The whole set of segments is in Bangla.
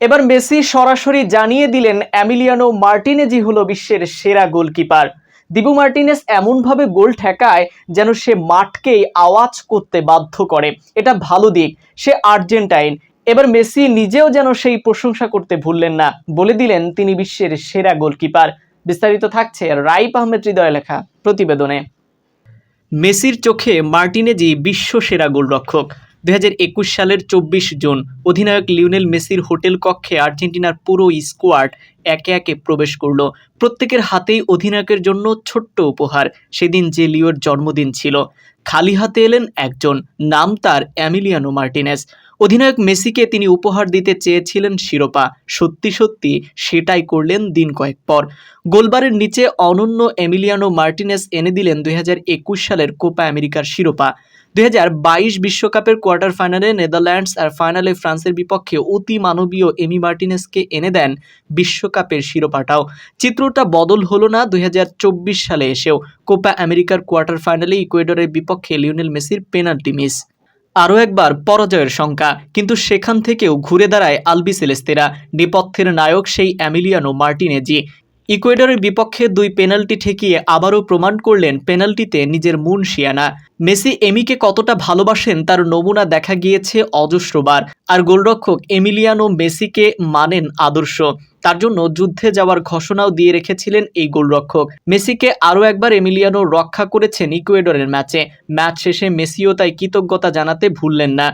এবার মেসি সরাসরি জানিয়ে দিলেন অ্যামিলিয়ানো মার্টিনেজি হলো বিশ্বের সেরা গোলকিপার। দিবু মার্টিনেস এমনভাবে গোল ঠেকায় যেন সে মাঠকেই আওয়াজ করতে বাধ্য করে। এটা ভালো দিক, সে আর্জেন্টাইন। এবার মেসি নিজেও যেন সেই প্রশংসা করতে ভুললেন না। বলে দিলেন তিনি বিশ্বের সেরা গোলকিপার। বিস্তারিত থাকছে রাইপ আহমেদ হৃদয় লেখা প্রতিবেদনে। মেসির চোখে মার্টিনেজি বিশ্ব সেরা গোলরক্ষক। দুই হাজার একুশ সালের চব্বিশ জুন অধিনায়ক লিওনেল মেসির হোটেল কক্ষে আর্জেন্টিনার পুরো স্কোয়াড একে একে প্রবেশ করল। প্রত্যেকের হাতেই অধিনায়কের জন্য ছোট্ট উপহার, সেদিন যে লিওর জন্মদিন ছিল। খালি হাতে এলেন একজন, নাম তার অ্যামিলিয়ানো মার্টিনেস। অধিনায়ক মেসিকে তিনি উপহার দিতে চেয়েছিলেন শিরোপা। সত্যি সত্যি, সেটাই করলেন দিন কয়েক পর। গোলবারের নিচে অনন্য এমিলিয়ানো মার্টিনেস এনে দিলেন দুই হাজার একুশ সালের কোপা আমেরিকার শিরোপা। দুই বিশ্বকাপের কোয়ার্টার ফাইনালে নেদারল্যান্ডস আর ফাইনালে ফ্রান্সের বিপক্ষে অতি মানবীয় এমি মার্টিনেসকে এনে দেন বিশ্বকাপের শিরোপাটাও। চিত্রটা বদল হলো না দুই হাজার চব্বিশ সালে এসেও। কোপা আমেরিকার কোয়ার্টার ফাইনালে ইকুয়েডরের বিপক্ষে লিওনেল মেসির পেনাল্টি মিস। আরও একবার পরাজয়ের শঙ্কা, কিন্তু সেখান থেকেও ঘুরে দাঁড়ায় আলবি সেলেস্তেরা। নেপথ্যের নায়ক সেই অ্যামিলিয়ানো মার্টিনেজি। ইকুয়েডরের বিপক্ষে দুই পেনাল্টি ঠেকিয়ে আবারও প্রমাণ করলেন পেনাল্টিতে নিজের মুন শিয়ানা। মেসি এমিকে কতটা ভালোবাসেন তার নমুনা দেখা গিয়েছে অজস্রবার, আর গোলরক্ষক এমিলিয়ানো মেসিকে মানেন আদর্শ। তার জন্য যুদ্ধে যাওয়ার ঘোষণাও দিয়ে রেখেছিলেন এই গোলরক্ষক। মেসিকে আরও একবার এমিলিয়ানো রক্ষা করেছেন ইকুয়েডরের ম্যাচে। ম্যাচ শেষে মেসিও তাই কৃতজ্ঞতা জানাতে ভুললেন না।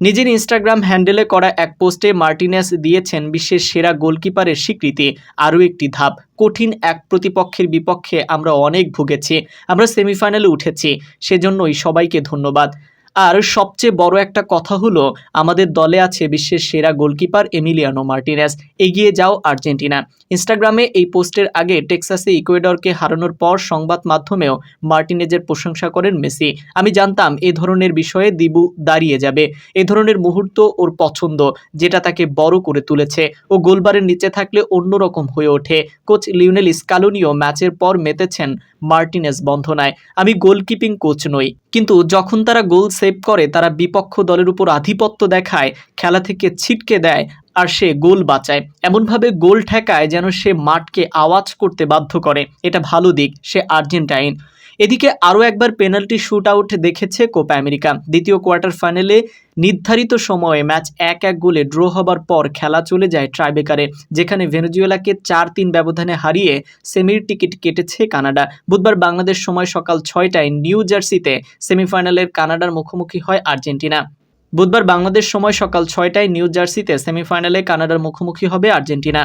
নিজের ইনস্টাগ্রাম হ্যান্ডেলে করা এক পোস্টে মার্টিনেস দিয়েছেন বিশ্বের সেরা গোলকিপারের স্বীকৃতি। আরও একটি ধাপ, কঠিন এক প্রতিপক্ষের বিপক্ষে আমরা অনেক ভুগেছি, আমরা সেমিফাইনালে উঠেছি, সেজন্যই সবাইকে ধন্যবাদ। আর সবচেয়ে বড় একটা কথা হলো, আমাদের দলে আছে বিশ্বের সেরা গোলকিপার এমিলিয়ানো মার্টিনেস। এগিয়ে যাও আর্জেন্টিনা। ইনস্টাগ্রামে এই পোস্টের আগে টেক্সাসে ইকুয়েডরকে হারানোর পর সংবাদ মাধ্যমেও মার্টিনেজের প্রশংসা করেন মেসি। আমি জানতাম এ ধরনের বিষয়ে দিবু দাঁড়িয়ে যাবে। এ ধরনের মুহূর্ত ওর পছন্দ, যেটা তাকে বড় করে তুলেছে। ও গোলবারের নিচে থাকলে অন্যরকম হয়ে ওঠে। কোচ লিওনেল স্কালোনিও ম্যাচের পর মেতেছেন মার্টিনেস বন্ধনায়। আমি গোলকিপিং কোচ নই। কিন্তু যখন তারা গোল সেভ করে, তারা বিপক্ষ দলের উপর আধিপত্য দেখায়, খেলা থেকে ছিটকে দেয় আর সে গোল বাঁচায়। এমনভাবে গোল ঠেকায় যেন সে মাঠকে আওয়াজ করতে বাধ্য করে। এটা ভালো দিক, সে আর্জেন্টাইন। এদিকে আরও একবার পেনাল্টি শুট আউট দেখেছে কোপা আমেরিকা। দ্বিতীয় কোয়ার্টার ফাইনালে নির্ধারিত সময়ে ম্যাচ এক এক গোলে ড্র হবার পর খেলা চলে যায় ট্রাইবেকারে, যেখানে ভেনেজুয়েলাকে চার তিন ব্যবধানে হারিয়ে সেমির টিকিট কেটেছে কানাডা। বুধবার বাংলাদেশ সময় সকাল ছয়টায় নিউ জার্সিতে সেমিফাইনালের কানাডার মুখোমুখি হয় আর্জেন্টিনা। বুধবার বাংলাদেশ সময় সকাল ছয়টায় নিউ জার্সিতে সেমিফাইনালে কানাডার মুখোমুখি হবে আর্জেন্টিনা।